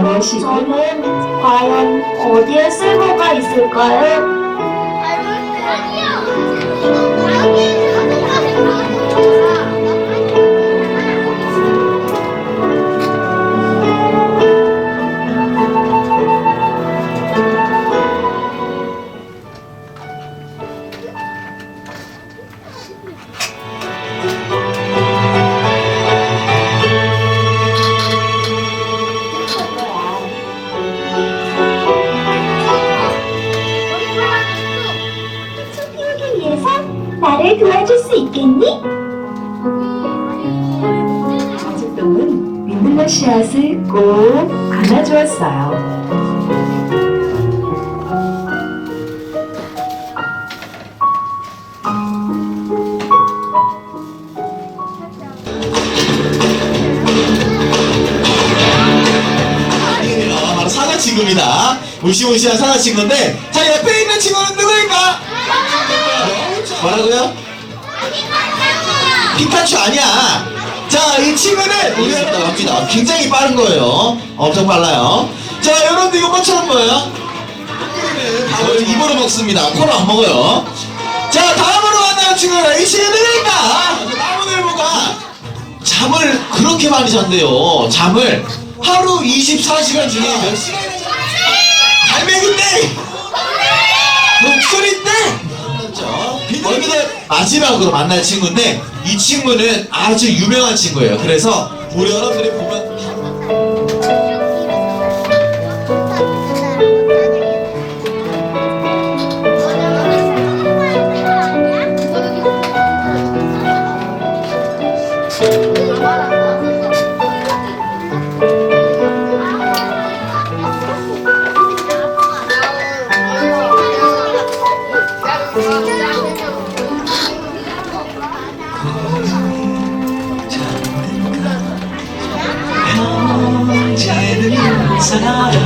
무엇이든 저는 과연 어디에 쓸모가 있을까요? 나를 도와줄 수 있겠니? 가재똥은 민들레 씨앗을 꼭 안아주었어요. 친구입니다. 무시무시한 사과 친구인데, 자, 옆에 있는 친구는 누구일까? 뭐라고요? 피카츄 아니야. 자, 이 친구는 우리 다 갑니다. 굉장히 빠른 거예요. 엄청 빨라요. 자, 여러분들 이거 뭐처럼? 코끼리는 밥을 입으로 먹습니다. 코로 안 먹어요. 자, 다음으로 만나는 친구는 이 친구는 누구일까? 나무늘보가 잠을 그렇게 많이 잔대요. 잠을 하루 24시간 중에 몇 시간이나 잔 갈매기인 마지막으로 만날 친구인데 이 친구는 아주 유명한 친구예요. 그래서 우리 여러분들이 보면 Thank you. それ